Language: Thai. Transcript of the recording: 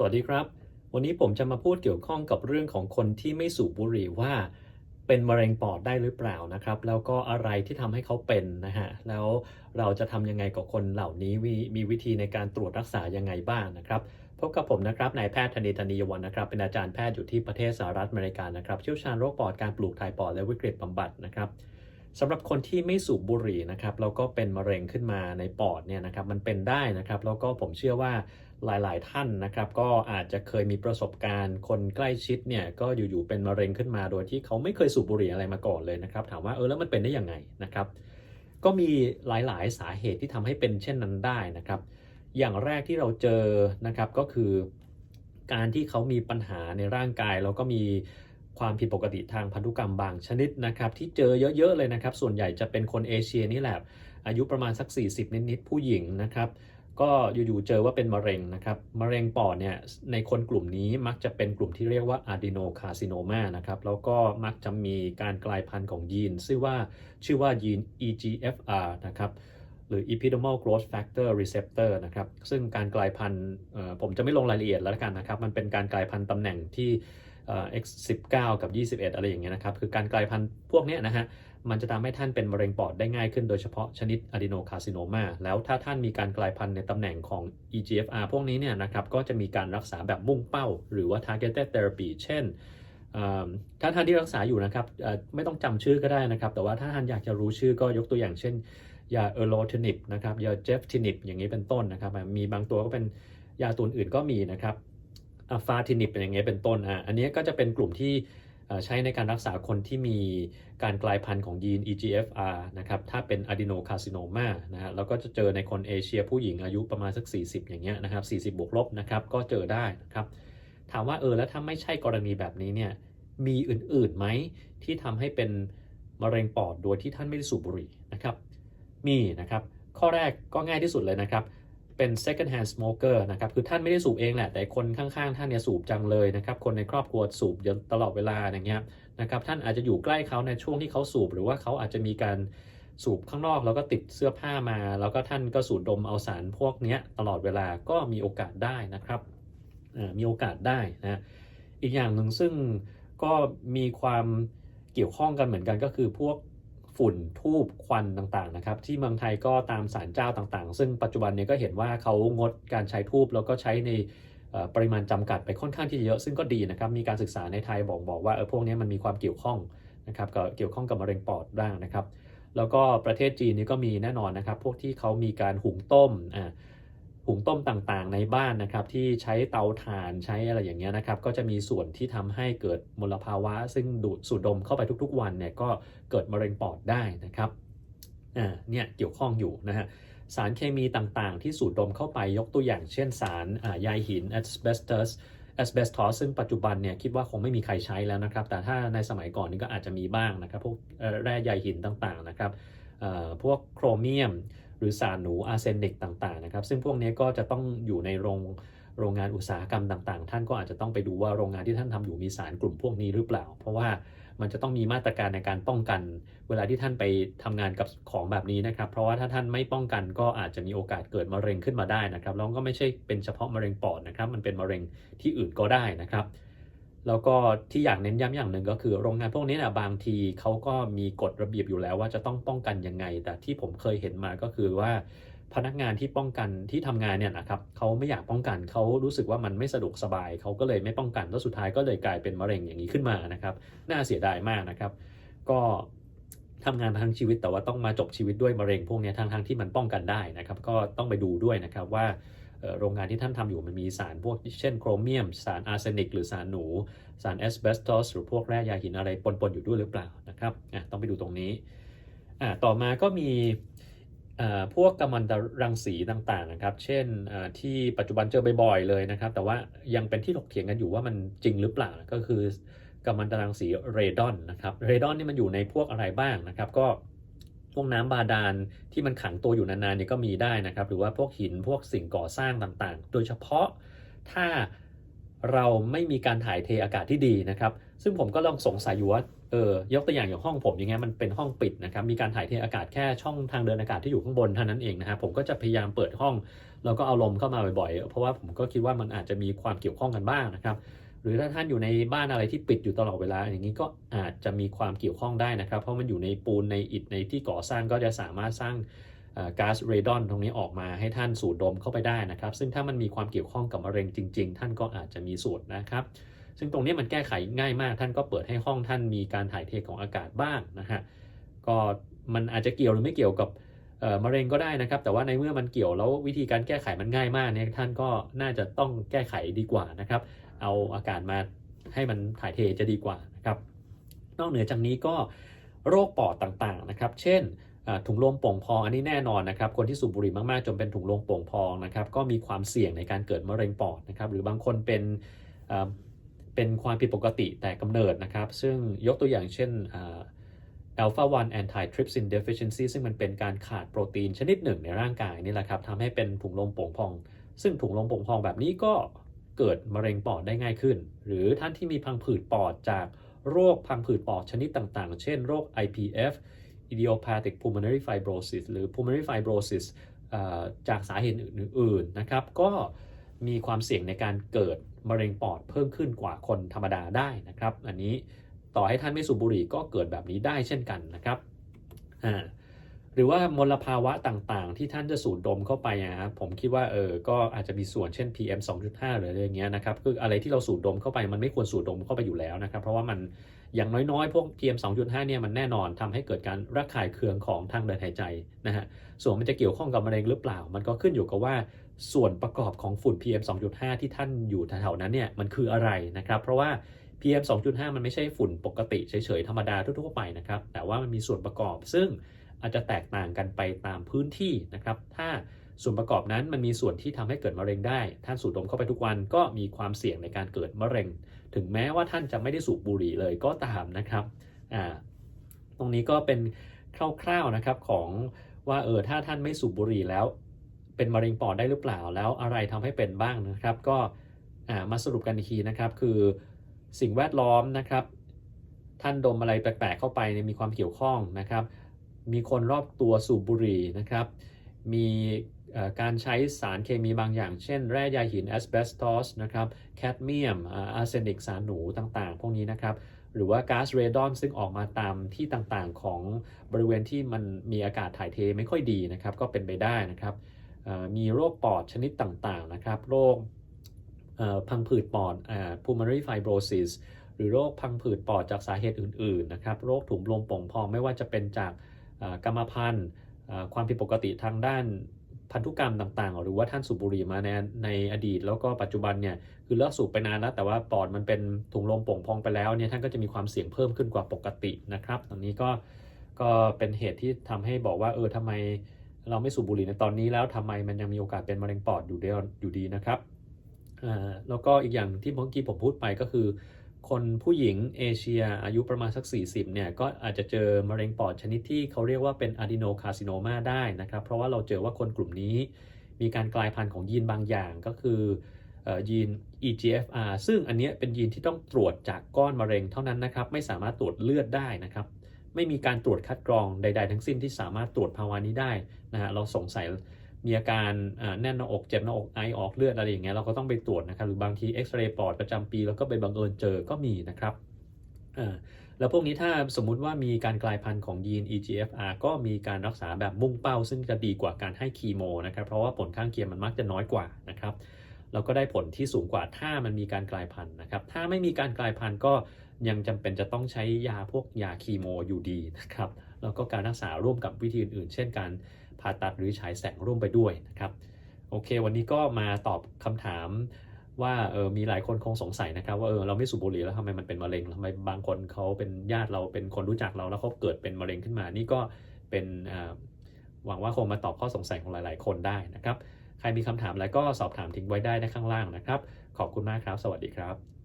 สวัสดีครับ วันนี้ผมจะมาพูดเกี่ยวข้องกับเรื่องของคนที่ไม่สูบบุหรี่ว่า เป็นมะเร็งปอดได้หรือเปล่านะครับ แล้วก็อะไรที่ทำให้เขาเป็นนะฮะ แล้วเราจะทำยังไงกับคนเหล่านี้มีมีวิธีในการตรวจรักษายังไงบ้างนะครับพบกับผมนะครับนายแพทย์ธนีธนียวันนะครับ เป็นอาจารย์แพทย์อยู่ที่ประเทศสหรัฐอเมริกานะครับเชี่ยวชาญโรคปอดการปลูกถ่ายปอดและวิกฤตบำบัดนะครับสำหรับคนที่ไม่สูบบุหรี่นะครับแล้วก็เป็นมะเร็งขึ้นมาในปอดเนี่ยนะครับมันเป็นได้นะครับ แล้วก็ผมเชื่อว่า หลายๆ ท่านนะครับ ก็อาจจะเคยมีประสบการณ์ คนใกล้ชิดเนี่ยก็อยู่ๆเป็นมะเร็งขึ้นมา โดยที่เขาไม่เคยสูบบุหรี่อะไรมาก่อนเลยนะครับ ถามว่าเออแล้วมันเป็นได้ยังไงนะครับ ก็มีหลายๆ สาเหตุที่ทำให้เป็นเช่นนั้นได้นะครับ อย่างแรกที่เราเจอนะครับก็คือ การที่เขามีปัญหาในร่างกายแล้วก็มีความผิดปกติทางพันธุกรรมบางชนิดนะครับที่เจอเยอะๆเลยนะครับ ส่วนใหญ่จะเป็นคนเอเชียนี่แหละอายุประมาณสัก 40 นิดๆผู้หญิงนะครับ ก็อยู่ๆเจอว่าเป็นมะเร็งนะครับมะเร็งปอดเนี่ยในคนกลุ่มนี้มักจะเป็นกลุ่มที่เรียกว่า adenocarcinoma นะครับแล้วก็มักจะมีการกลายพันธุ์ของยีนชื่อว่าชื่อว่ายีน EGFR นะครับหรือ epidermal growth factor receptor นะครับซึ่งการกลายพันธุ์ผมจะไม่ลงรายละเอียดแล้วกันนะครับมันเป็นการกลายพันธุ์ตำแหน่งที่ X19 กับ 21 อะไรอย่างเงี้ยนะครับคือการกลายพันธุ์พวกนี้นะฮะ มันจะทำให้ท่านเป็นมะเร็งปอดได้ง่ายขึ้นโดยเฉพาะชนิด adenocarcinoma แล้วถ้าท่านมีการกลายพันธุ์ในตำแหน่งของ EGFR พวกนี้เนี่ยนะครับก็จะมีการรักษาแบบมุ่งเป้า หรือว่า targeted therapy เช่นถ้าท่านที่รักษาอยู่นะครับไม่ต้องจำชื่อก็ได้นะครับ แต่ว่าถ้าท่านอยากจะรู้ชื่อก็ยกตัวอย่างเช่น ยาเออโรทินิบนะครับยาเจฟทินิบอย่างนี้เป็นต้นนะครับ มีบางตัวก็เป็นยาตัวอื่นก็มีนะครับอะฟาทินิบเป็นอย่างเงี้ยเป็นต้นอะอันนี้ก็จะเป็นกลุ่มที่ ใช้ในการรักษาคนที่มีการกลายพันธุ์ของยีน EGFR นะครับถ้าเป็น adenocarcinoma นะฮะแล้วก็จะเจอในคนเอเชียผู้หญิงอายุประมาณสัก 40 อย่างเงี้ยนะครับ40 บวกลบนะครับก็เจอได้นะครับถามว่าเออแล้วถ้าไม่ใช่กรณีแบบนี้เนี่ยมีอื่นๆไหมที่ทำให้เป็นมะเร็งปอดโดยที่ท่านไม่ได้สูบบุหรี่นะครับมีนะครับข้อแรกก็ง่ายที่สุดเลยนะครับ เป็น second hand smoker นะครับคือท่านไม่ได้สูบเองแหละแต่คนข้างๆ ท่านเนี่ยสูบจังเลยนะครับคนในครอบครัวสูบตลอดเวลาอย่างเงี้ยนะครับท่านอาจจะอยู่ใกล้เขาในช่วงที่เขาสูบ หรือว่าเขาอาจจะมีการสูบข้างนอกแล้วก็ติดเสื้อผ้ามา แล้วก็ท่านก็สูดดมเอาสารพวกนี้ตลอดเวลาก็มีโอกาสได้นะครับมีโอกาสได้นะอีกอย่างหนึ่งซึ่งก็มีความเกี่ยวข้องกันเหมือนกันก็คือพวก ฝุ่นทูบควันต่างๆนะครับที่เมืองไทยก็ตามสารเจ้าต่างๆ ซึ่งปัจจุบันนี้ก็เห็นว่าเขางดการใช้ทูบแล้วก็ใช้ในปริมาณจำกัดไปค่อนข้างที่เยอะซึ่งก็ดีนะครับมีการศึกษาในไทยบอกบอกว่าเออพวกนี้มันมีความเกี่ยวข้องนะครับกับเกี่ยวข้องกับมะเร็งปอดบ้างนะครับ แล้วก็ประเทศจีนนี่ก็มีแน่นอนนะครับ พวกที่เขามีการหุงต้มอ่า หุงต้มต่างๆ ในบ้านนะครับที่ใช้เตาถ่านใช้อะไรอย่างเงี้ยนะครับก็จะมีส่วนที่ทำให้เกิดมลภาวะ ซึ่งดูดสูดดมเข้าไปทุกๆ วันเนี่ยก็เกิดมะเร็งปอดได้นะครับอ่าเนี่ยเกี่ยวข้องอยู่นะฮะสารเคมีต่างๆ ที่สูดดมเข้าไปยกตัวอย่างเช่นสารใยหิน asbestos asbestos ซึ่งปัจจุบันเนี่ยคิดว่าคงไม่มีใครใช้แล้วนะครับ แต่ถ้าในสมัยก่อนนี่ก็อาจจะมีบ้างนะครับ พวกแร่ใยหินต่างๆนะครับพวกโครเมียม หรือสารหนูอาร์เซนิกต่างๆนะครับซึ่งพวกนี้ก็จะต้องอยู่ในโรงโรงงานอุตสาหกรรมต่างๆ ท่านก็อาจจะต้องไปดูว่าโรงงานที่ท่านทำอยู่มีสารกลุ่มพวกนี้หรือเปล่า เพราะว่ามันจะต้องมีมาตรการในการป้องกัน เวลาที่ท่านไปทำงานกับของแบบนี้นะครับ เพราะว่าถ้าท่านไม่ป้องกันก็อาจจะมีโอกาสเกิดมะเร็งขึ้นมาได้นะครับแล้วก็ไม่ใช่เป็นเฉพาะมะเร็งปอดนะครับ มันเป็นมะเร็งที่อื่นก็ได้นะครับ แล้วก็ที่อยากเน้นย้ำอย่างหนึ่งก็คือโรงงานพวกนี้นะบางทีเขาก็มีกฎระเบียบอยู่แล้วว่าจะต้องป้องกันยังไง แต่ที่ผมเคยเห็นมาก็คือว่าพนักงานที่ป้องกันที่ทำงานเนี่ยนะครับเขาไม่อยากป้องกันเขารู้สึกว่ามันไม่สะดวกสบายเขาก็เลยไม่ป้องกันแล้วสุดท้ายก็เลยกลายเป็นมะเร็งอย่างนี้ขึ้นมานะครับ น่าเสียดายมากนะครับ ก็ทำงานทั้งชีวิตแต่ว่าต้องมาจบชีวิตด้วยมะเร็งพวกนี้ทั้งทั้งที่มันป้องกันได้นะครับ ก็ต้องไปดูด้วยนะครับว่า โรงงานที่ท่านทำอยู่มันมีสารพวกเช่นโครเมียม สารอาร์เซนิก หรือสารหนู สารแอสเบสตอสหรือพวกแร่ยาหินอะไรปนๆอยู่ด้วยหรือเปล่านะครับต้องไปดูตรงนี้ต่อมาก็มีพวกกัมมันตรังสีต่างๆนะครับ เช่นที่ปัจจุบันเจอบ่อยๆเลยนะครับ แต่ว่ายังเป็นที่ถกเถียงกันอยู่ว่ามันจริงหรือเปล่า ก็คือกัมมันตรังสีเรดอนนะครับ เรดอนนี่มันอยู่ในพวกอะไรบ้างนะครับ ก็ วกน้ำบาดาลที่มันขังตัวอยู่นานๆเนี่ยก็มีได้นะครับ หรือว่าพวกหินพวกสิ่งก่อสร้างต่างๆ โดยเฉพาะถ้าเราไม่มีการถ่ายเทอากาศที่ดีนะครับ ซึ่งผมก็ลองสงสัยอยู่ว่าเออยกตัวอย่างอย่างห้องผมอย่างเงี้ยมันเป็นห้องปิดนะครับ มีการถ่ายเทอากาศแค่ช่องทางเดินอากาศที่อยู่ข้างบนเท่านั้นเองนะฮะผมก็จะพยายามเปิดห้องแล้วก็เอาลมเข้ามาบ่อยๆ เพราะว่าผมก็คิดว่ามันอาจจะมีความเกี่ยวข้องกันบ้างนะครับ หรือถ้าท่านอยู่ในบ้านอะไรที่ปิดอยู่ตลอดเวลา อย่างนี้ก็อาจจะมีความเกี่ยวข้องได้นะครับ เพราะมันอยู่ในปูนในอิฐในที่ก่อสร้างก็จะสามารถสร้างก๊าซเรดอนตรงนี้ออกมาให้ท่านสูดดมเข้าไปได้นะครับ ซึ่งถ้ามันมีความเกี่ยวข้องกับมะเร็งจริง ๆ ท่านก็อาจจะมีส่วนนะครับ ซึ่งตรงนี้มันแก้ไขง่ายมาก ท่านก็เปิดให้ห้องท่านมีการถ่ายเทของอากาศบ้างนะฮะก็มันอาจจะเกี่ยวหรือไม่เกี่ยวกับมะเร็งก็ได้นะครับ แต่ว่าในเมื่อมันเกี่ยวแล้ววิธีการแก้ไขมันง่ายมากเนี่ยท่านก็น่าจะต้องแก้ไขดีกว่านะครับ เอาอากาศมาให้มันถ่ายเทจะดีกว่านะครับ นอกเหนือจากนี้ก็โรคปอดต่างๆนะครับ เช่นถุงลมโป่งพองอันนี้แน่นอนนะครับ คนที่สูบบุหรี่มากๆจนเป็นถุงลมโป่งพองนะครับ ก็มีความเสี่ยงในการเกิดมะเร็งปอดนะครับ หรือบางคนเป็นเป็นความผิดปกติแต่กำเนิดนะครับ ซึ่งยกตัวอย่างเช่น alpha 1 antitrypsin deficiency ซึ่งมันเป็นการขาดโปรตีนชนิดหนึ่งในร่างกายนี่แหละครับทำให้เป็นถุงลมโป่งพอง ซึ่งถุงลมโป่งพองแบบนี้ก็ เกิดมะเร็งปอดได้ง่ายขึ้น หรือท่านที่มีพังผืดปอดจากโรคพังผืดปอดชนิดต่างๆ เช่นโรค IPF idiopathic pulmonary fibrosis หรือ pulmonary fibrosis จากสาเหตุอื่นๆนะครับ ก็มีความเสี่ยงในการเกิดมะเร็งปอดเพิ่มขึ้นกว่าคนธรรมดาได้นะครับ อันนี้ต่อให้ท่านไม่สูบบุหรี่ก็เกิดแบบนี้ได้เช่นกันนะครับอ่า หรือว่ามลภาวะต่างๆ ที่ท่านจะสูดดมเข้าไปนะครับผมคิดว่าเออก็อาจจะมีส่วนเช่น PM 2.5 หรืออะไรอย่างเงี้ยนะครับคืออะไรที่เราสูดดมเข้าไปมันไม่ควรสูดดมเข้าไปอยู่แล้วนะครับ เพราะว่ามันอย่างน้อยๆ พวก PM 2.5 เนี่ยมันแน่นอนทำให้เกิดการระคายเคืองของทางเดินหายใจนะฮะส่วนมันจะเกี่ยวข้องกับมะเร็งหรือเปล่า มันก็ขึ้นอยู่กับว่าส่วนประกอบของฝุ่น PM 2.5 ที่ท่านอยู่แถวๆนั้นเนี่ยมันคืออะไรนะครับเพราะว่า PM 2.5 มันไม่ใช่ฝุ่นปกติเฉยๆธรรมดาทั่วๆไปนะครับแต่ว่ามันมีส่วนประกอบซึ่ง อาจจะแตกต่างกันไปตามพื้นที่นะครับ ถ้าส่วนประกอบนั้นมันมีส่วนที่ทำให้เกิดมะเร็งได้ ท่านสูดดมเข้าไปทุกวันก็มีความเสี่ยงในการเกิดมะเร็ง ถึงแม้ว่าท่านจะไม่ได้สูบบุหรี่เลยก็ตามนะครับอ่าตรงนี้ก็เป็นคร่าวๆนะครับของว่าเออถ้าท่านไม่สูบบุหรี่แล้ว เป็นมะเร็งปอดได้หรือเปล่าแล้วอะไรทำให้เป็นบ้างนะครับ ก็มาสรุปกันอีกทีนะครับ คือสิ่งแวดล้อมนะครับ ท่านดมอะไรแปลกๆเข้าไปมีความเกี่ยวข้องนะครับ มีคนรอบตัวสูบบุหรี่นะครับ มีการใช้สารเคมีบางอย่าง เช่น แร่ใยหินแอสเบสตอสนะครับแคดเมียมอาร์เซนิกสารหนูต่างๆ พวกนี้นะครับ หรือว่าก๊าซเรดอนซึ่งออกมาตามที่ต่างๆของบริเวณที่มันมีอากาศถ่ายเทไม่ค่อยดีนะครับ ก็เป็นไปได้นะครับมีโรคปอดชนิดต่างๆนะครับโรคพังผืดปอด pulmonary fibrosis หรือโรคพังผืดปอดจากสาเหตุอื่นๆนะครับโรคถุงลมโป่งพองไม่ว่าจะเป็นจาก กรรมพันธุ์ความผิดปกติทางด้านพันธุกรรมต่างๆ หรือว่าท่านสูบบุหรี่มาในในอดีต แล้วก็ปัจจุบันเนี่ยคือเลิกสูบไปนานแล้ว แต่ว่าปอดมันเป็นถุงลมโป่งพองไปแล้วเนี่ยท่านก็จะมีความเสี่ยงเพิ่มขึ้นกว่าปกตินะครับตรงนี้ก็ก็เป็นเหตุที่ทำให้บอกว่าเออทำไมเราไม่สูบบุหรี่ในตอนนี้แล้วทำไมมันยังมีโอกาสเป็นมะเร็งปอดอยู่ดีอยู่ดีนะครับแล้วก็อีกอย่างที่เมื่อกี้ผมพูดไปก็คือ คนผู้หญิงเอเชียอายุประมาณสัก 40เนี่ยก็อาจจะเจอมะเร็งปอดชนิดที่เขาเรียกว่าเป็นอะดีโนคาซิโนมาได้นะครับ เพราะว่าเราเจอว่าคนกลุ่มนี้ มีการกลายพันธุ์ของยีนบางอย่างก็คือยีน EGFR ซึ่งอันนี้เป็นยีนที่ต้องตรวจจากก้อนมะเร็งเท่านั้นนะครับ ไม่สามารถตรวจเลือดได้นะครับ ไม่มีการตรวจคัดกรองใด ๆ ทั้งสิ้นที่สามารถตรวจภาวะนี้ได้นะฮะเราสงสัย มีอาการแน่นหน้าอกเจ็บหน้าอกไอออกเลือดอะไรอย่างเงี้ยเราก็ต้องไปตรวจนะครับหรือบางทีเอ็กซเรย์ปอดประจำปี แล้วก็ไปบังเอิญเจอก็มีนะครับแล้วพวกนี้ถ้าสมมุติว่ามีการกลายพันธุ์ของยีน EGFR ก็มีการรักษาแบบมุ่งเป้า ซึ่งจะดีกว่าการให้คีโมนะครับเพราะว่าผลข้างเคียงมันมักจะน้อยกว่านะครับเราก็ได้ผลที่สูงกว่าถ้ามันมีการกลายพันธุ์นะครับ ถ้าไม่มีการกลายพันธุ์ก็ยังจำเป็นจะต้องใช้ยาพวกยาคีโมอยู่ดีนะครับ แล้วก็การรักษาร่วมกับวิธีอื่นๆ เช่นการ ผ่าตัดหรือฉายแสงร่วมไปด้วยนะครับโอเค วันนี้ก็มาตอบคำถามว่าเออมีหลายคนคงสงสัยนะครับ ว่าเออเราไม่สูบบุหรี่แล้วทำไมมันเป็นมะเร็งทำไมบางคนเขาเป็นญาติเราเป็นคนรู้จักเราแล้วเขาเกิดเป็นมะเร็งขึ้นมา นี่ก็เป็นหวังว่าคงมาตอบข้อสงสัยของหลาย ๆ คนได้นะครับ ใครมีคำถามอะไรก็สอบถามทิ้งไว้ได้ในข้างล่างนะครับ ขอบคุณมากครับ สวัสดีครับ